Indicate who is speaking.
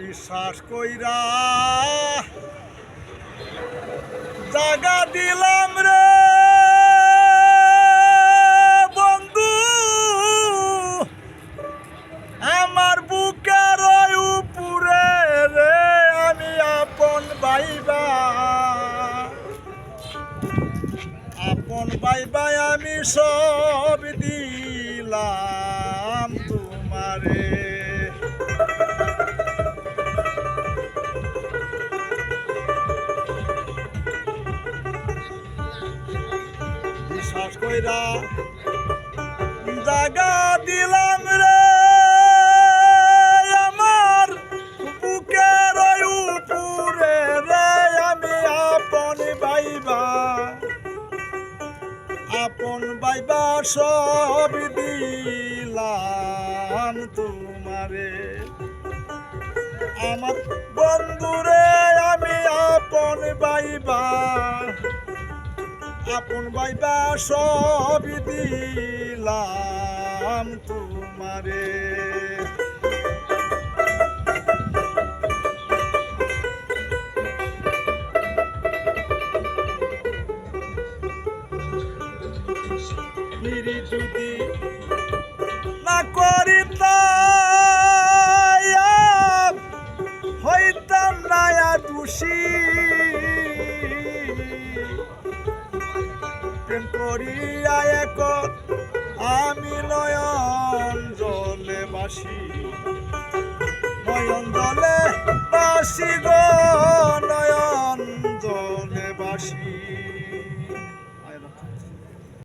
Speaker 1: বিশ্বাস কইরা জাগা দিলাম রে বন্ধু। আমার বুকের উপরে রে আমি আপন বাইবা আপন বাইবাই আমি সব দিলাম তোমারে। বিশ্বাস কইরা জাগা দিলাম রে। আমার বুকের উপরে রে, আমি আপন বাইবা আপন বাইবা সব দিলাম তোমারে। আমার বন্ধুরে, আমি আপন বাইবা আপন বাইবা সব দিলাম তোমারে। যদি না করি তাই হইতাম নায়া দোষী। প্রেম করিয়া এক আমি নয়ন জলে বাসি। নয়ন জলে বাসি গো নয়ন জলে বাসি।